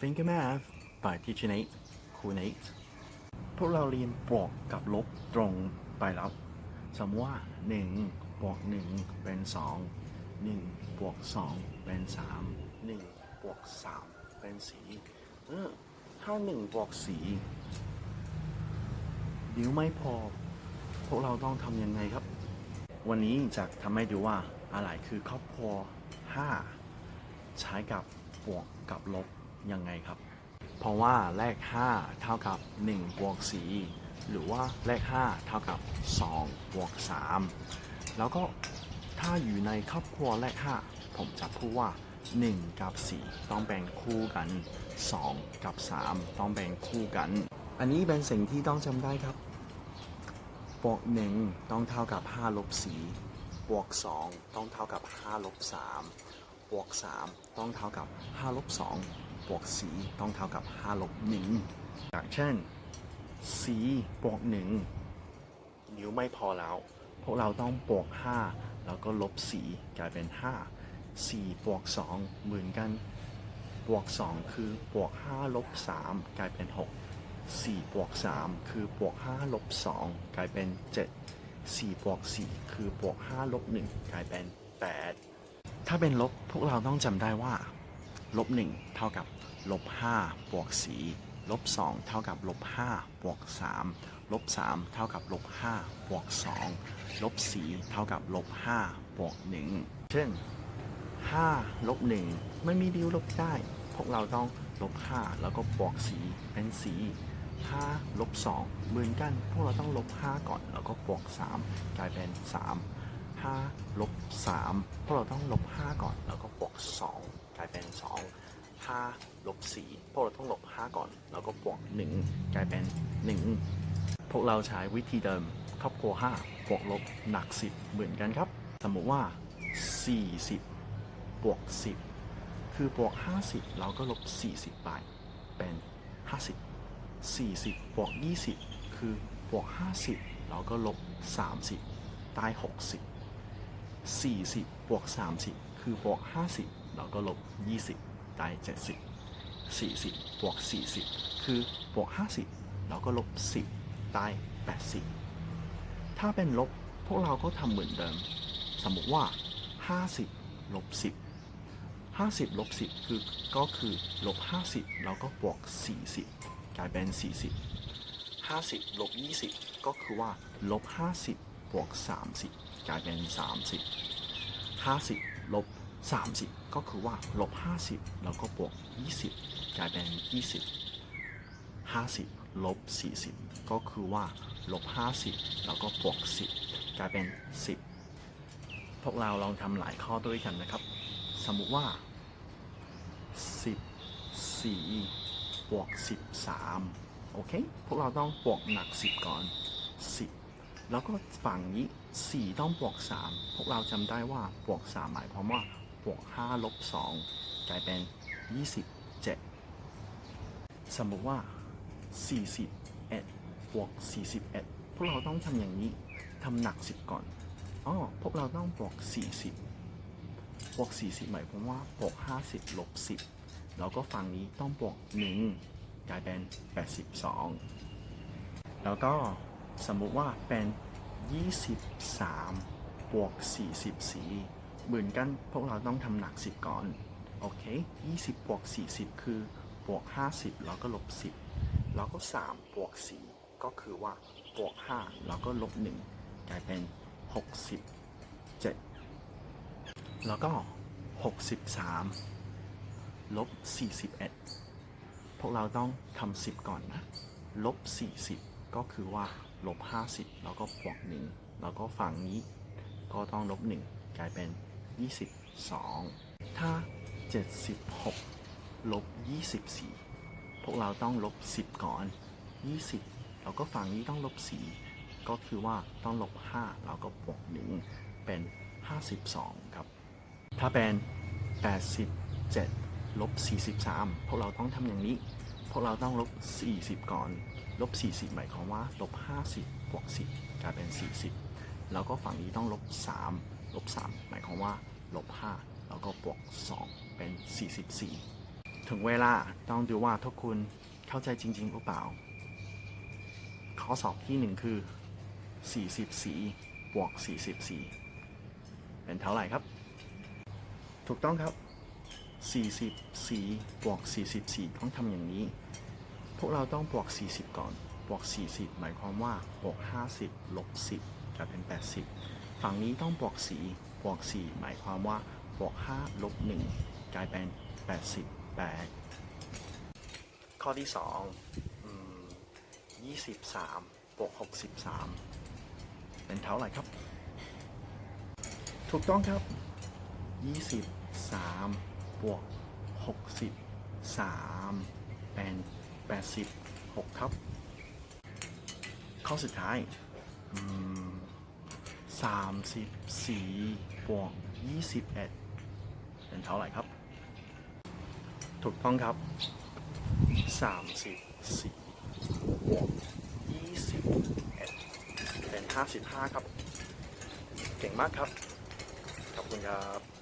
Finger Math by Teacher Nate ครู Nate พวกเราเรียนบวกกับลบตรงไปแล้วสมมติว่า1บวก1เป็น 2 1บวก2เป็น 3 1บวก3เป็น4เออถ้า1บวก4นิ้วไม่พอ พวกเราต้องทำยังไงครับ วันนี้จะทำให้ดูว่าอะไรคือครอบครัว5ใช้กับบวกกับลบ ยังไงครับ เพราะว่าเลข5เท่ากับ1บวก4หรือว่าเลข5เท่ากับ2บวก3แล้วก็ถ้าอยู่ในครอบครัวเลข5ผมจะพูดว่า 1 กับ 4 ต้องเป็นคู่กัน 2 กับ 3 ต้องเป็นคู่กัน อันนี้เป็นสิ่งที่ต้องจำได้ครับบวก1ต้องเท่ากับ5ลบ4บวก2ต้องเท่ากับ5ลบ3 บวก3 ต้องเท่ากับ5ลบ2บวก4ต้องเท่ากับ5ลบ1อย่างเช่น4บวก1นิ้วไม่พอแล้ว พวกเราต้องบวก 5 แล้วก็ลบ 4 กลายเป็น 5 4บวก2เหมือนกัน บวก 2 คือบวก 5 ลบ 3 กลายเป็น 6 4บวก3คือบวก5ลบ2กลายเป็น 7 4บวก4คือบวก5ลบ1กลายเป็น 8 ถ้าเป็นลบพวกเราต้องจำได้ว่า ลบ 1 เท่ากับลบ5บวก4ลบ 2 เท่ากับลบ5บวก3ลบ 3 เท่ากับลบ5บวก2ลบ 4 เท่ากับลบ5บวก1เช่น5ลบ1ไม่มีดิวลบได้ พวกเราต้องลบ 5 แล้วก็บวก4เป็น4 5ลบ2เหมือนกัน พวกเราต้องลบ 5 ก่อนแล้วก็บวก 3 กลายเป็น 3 5ลบ3พวกเราต้องลบ 5 ก่อน แล้วก็บวก 2 กลายเป็น 2 5ลบ4พวกเราต้องลบ 5 ก่อน แล้วก็บวก 1 กลายเป็น 1 พวกเราใช้วิธีเดิมครอบครัว5บวกลบหนัก 10 เหมือนกันครับ สมมติว่า 40 บวก 10 คือบวก 50 เราก็ลบ 40 ไป เป็น 50 40 บวก 20 คือบวก 50 เราก็ลบ 30ได้60 40 บวก 30 คือบวก 50 เราก็ลบ 20 ได้ 70 40 บวก 40 คือบวก 50 เราก็ลบ 10 ได้ 80 ถ้าเป็นลบพวกเราก็ทำเหมือนเดิม สมมติว่า 50 ลบ 10 50 ลบ 10 คือก็คือลบ 50 แล้วก็บวก 40 กลายเป็น 40 50 ลบ 20 ก็คือว่าลบ 50 บวก 30 กลายเป็น 30 50 ลบ 30 ก็คือว่าลบ 50 แล้วก็บวก 20 กลายเป็น 20 50 ลบ 40 ก็คือว่าลบ 50 แล้วก็บวก 10 กลายเป็น 10 พวกเราลองทำหลายข้อด้วยกันนะครับ สมมุติว่า 14 บวก 13 โอเค พวกเราต้องบวกหนัก 10 ก่อน 10 แล้วก็ฝั่งนี้4ต้องบวก3พวกเราจำได้ว่าบวก3หมายความว่าบวก5ลบ2กลายเป็น27สมมติว่า41บวก41พวกเราต้องทำอย่างนี้ทำหนัก10ก่อนอ๋อพวกเราต้องบวก40บวก40หมายความว่าบวก50ลบ10แล้วก็ฝั่งนี้ต้องบวก1กลายเป็น82แล้วก็ สมมุติว่าเป็น 23 บวก 44เหมือนกันพวกเราต้องทำหนัก 10 ก่อน โอเค 20 บวก 40 คือบวก 50 แล้วก็ลบ 10 แล้วก็ 3 บวก 4 ก็คือว่า บวก 5 แล้วก็ลบ 1 กลายเป็น 67 แล้วก็ 63 ลบ 41 พวกเราต้องทำ10 ก่อนนะ ลบ 40 ก็คือว่า ลบ 50 แล้วก็บวก 1 แล้วก็ฝั่งนี้ก็ต้องลบ 1 กลายเป็น 22 ถ้า 76 ลบ 24 พวกเราต้องลบ 10 ก่อน 20 แล้วก็ฝั่งนี้ต้องลบ 4 ก็คือว่าต้องลบ 5 แล้วก็บวก 1 เป็น 52 ครับ ถ้าเป็น 87 ลบ 43 พวกเราต้องทำอย่างนี้ วกเราต้องลบ 40 ก่อน ลบ 40 หมายความว่า ลบ 50 บวก 10 กลายเป็น 40 แล้วก็ฝั่งนี้ต้องลบ 3 ลบ 3 หมายความว่า ลบ 5 แล้วก็บวก 2 เป็น 44 ถึงเวลาต้องดูว่าทุกคุณเข้าใจจริง ๆ หรือเปล่า ข้อสอบที่หนึ่งคือ 44 บวก 44 เป็นเท่าไหร่ครับ ถูกต้องครับ 44บวก44ต้องทำอย่างนี้ พวกเราต้องบวก 40 ก่อน บวก 40 หมายความว่าบวก 50 ลบ 10กลายเป็น 80 ฝั่งนี้ต้องบวก 4 บวก 4 หมายความว่าบวก 5 ลบ 1 กลายเป็น 88 ข้อที่2อืม23 บวก 63 เป็นเท่าไหร่ครับ ถูกต้องครับ 23 บวก 63 เป็น 86 ครับ ข้อสุดท้าย34 บวก 21 เป็นเท่าไหร่ครับ ถูกต้องครับ 34 บวก 21 เป็น 55 ครับ เก่งมากครับ ขอบคุณครับ